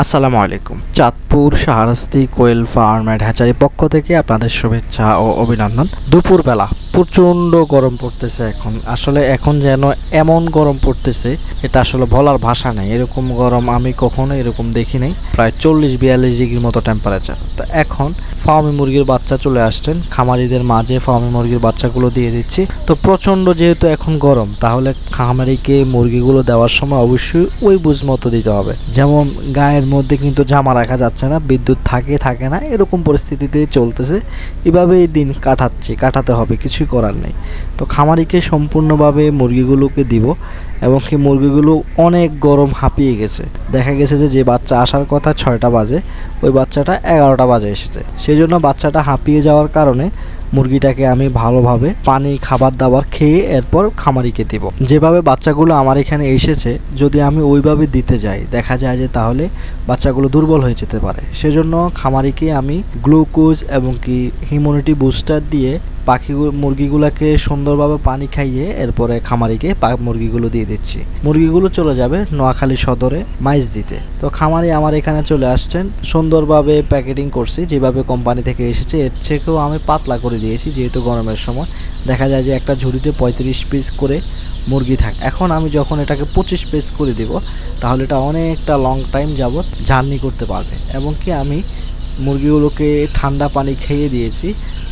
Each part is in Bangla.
আসসালামু আলাইকুম। Chandpur Shahrasti quail farm and hatchery পক্ষ থেকে আপনাদের শুভেচ্ছা ও অভিনন্দন। দুপুরবেলা প্রচণ্ড গরম পড়তেছে এখন। আসলে এখন যেন এমন গরম পড়তেছে, এটা আসলে বলার ভাষা নেই। এরকম গরম আমি কখনো এরকম দেখি নাই। প্রায় চল্লিশ, বিয়াল্লিশ ডিগ্রির মতো টেম্পারেচার তো এখন ফার্মি মুরগির বাচ্চা চলে আসছেন। খামারিদের মাঝে ফার্মি মুরগির বাচ্চাগুলো দিয়ে দিচ্ছি। তো প্রচণ্ড যেহেতু এখন গরম, তাহলে খামারিকে মুরগিগুলো দেওয়ার সময় অবশ্যই ওই বুঝ মতো দিতে হবে। যেমন গায়ের মধ্যে কিন্তু জামা রাখা যাচ্ছে না, বিদ্যুৎ থাকে থাকে না, এরকম পরিস্থিতিতে চলতেছে। এভাবেই দিন কাটাচ্ছি, কাটাতে হবে। কিছুই করার নেই। তো খামারিকে সম্পূর্ণভাবে মুরগিগুলোকে দিব এবং কি মুরগিগুলো অনেক গরম হাঁপিয়ে গেছে। দেখা গেছে যে যে বাচ্চা আসার কথা ছয়টা বাজে, ওই বাচ্চাটা এগারোটা বাজে এসেছে। সেই জন্য বাচ্চাটা হাঁপিয়ে যাওয়ার কারণে মুরগিটাকে আমি ভালোভাবে পানি, খাবার দাবার খেয়ে এরপর খামারিকে দিব। যেভাবে বাচ্চাগুলো আমার এখানে এসেছে, যদি আমি ওইভাবে দিতে যাই, দেখা যায় যে তাহলে বাচ্চাগুলো দুর্বল হয়ে যেতে পারে। সেজন্য খামারিকে আমি গ্লুকোজ এবং কি হিউম্যানিটি বুস্টার দিয়ে পাখি মুরগিগুলোকে সুন্দরভাবে পানি খাইয়ে এরপরে খামারিকে মুরগিগুলো দিয়ে দিচ্ছি। মুরগিগুলো চলে যাবে নোয়াখালী সদরে মাইজ দিতে। তো খামারি আমার এখানে চলে আসছেন। সুন্দরভাবে প্যাকেটিং করছি, যেভাবে কোম্পানি থেকে এসেছে, এর থেকেও আমি পাতলা করে দিয়েছি, যেহেতু গরমের সময়। দেখা যায় যে একটা ঝুড়িতে পঁয়ত্রিশ পিস করে মুরগি থাকে। এখন আমি যখন এটাকে পঁচিশ পিস করে দেব, তাহলে এটা অনেকটা লং টাইম যাবৎ জার্নি করতে পারবে। এবং কি আমি মুরগিগুলোকে ঠান্ডা পানি খেয়ে দিয়েছি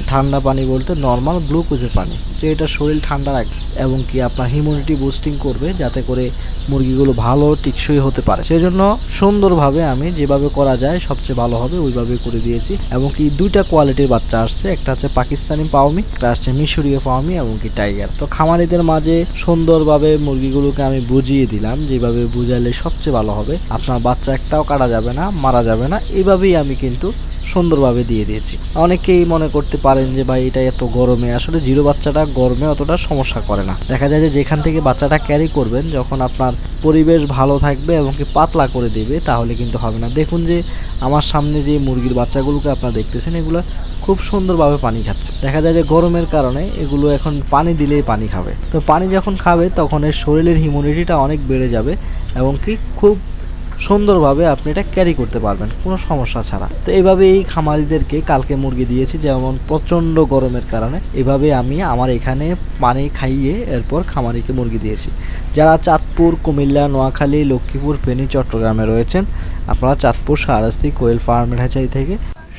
ঠান্ডা পানি বলতে নর্মাল গ্লুকোজের পানি। যে এটা শরীর ঠান্ডা রাখবে এবং কি আপনার হিউম্যানিটি বুস্টিং করবে যাতে করে মুরগিগুলো ভালো টিকসই হতে পারে। সেই জন্য সুন্দরভাবে আমি যেভাবে করা যায়, সবচেয়ে ভালো হবে ওইভাবে করে দিয়েছি। এবং কি দুইটা কোয়ালিটির বাচ্চা আসছে। একটা হচ্ছে পাকিস্তানি পাওমি একটা আসছে মিশরীয় পাওমি এবং কি টাইগার তো খামারিদের মাঝে সুন্দরভাবে মুরগিগুলোকে আমি বুঝিয়ে দিলাম। যেভাবে বুঝালে সবচেয়ে ভালো হবে। আপনার বাচ্চা একটাও কাটা যাবে না, মারা যাবে না। এইভাবেই আমি কিন্তু সুন্দরভাবে দিয়ে দিয়েছি। অনেকেই মনে করতে পারেন যে, ভাই, এটা এত গরমে। আসলে জিরো বাচ্চাটা গরমে অতটা সমস্যা করে না। দেখা যায় যে, যেখান থেকে বাচ্চাটা ক্যারি করবেন, যখন আপনার পরিবেশ ভালো থাকবে এবং কি পাতলা করে দেবে, তাহলে কিন্তু হবে না। দেখুন যে, আমার সামনে যে মুরগির বাচ্চাগুলোকে আপনারা দেখতেছেন, এগুলো খুব সুন্দরভাবে পানি খাচ্ছে। দেখা যায় যে, গরমের কারণে এগুলো এখন পানি দিলেই পানি খাবে। তো পানি যখন খাবে, তখন এর শরীরের হিউমিডিটিটা অনেক বেড়ে যাবে এবং কি খুব সুন্দরভাবে আপনি এটা ক্যারি করতে পারবেন, কোনো সমস্যা ছাড়া। তো এইভাবে এই খামারিদেরকে কালকে মুরগি দিয়েছি, যেমন প্রচণ্ড গরমের কারণে এভাবে আমি আমার এখানে পানি খাইয়ে এরপর খামারিকে মুরগি দিয়েছি। যারা চাঁদপুর, কুমিল্লা, নোয়াখালী, লক্ষ্মীপুর, ফেনী, চট্টগ্রামে রয়েছেন, আপনারা চাঁদপুর সারাস্তি কোয়েল ফার্মের হ্যাচারি থেকে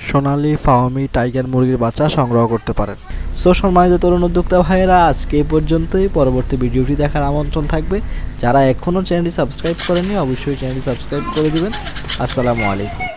সোনালি ফাওমি টাইগার মুরগির বাচ্চা সংগ্রহ করতে পারেন। সো সম্মানিত তরুণ উদ্যোক্তা ভাইয়েরা, আজকে এই পর্যন্তই। পরবর্তী ভিডিওটি দেখার আমন্ত্রণ থাকবে। যারা এখনও চ্যানেলটি সাবস্ক্রাইব করেনি অবশ্যই চ্যানেলটি সাবস্ক্রাইব করে দেবেন। আসসালামু আলাইকুম।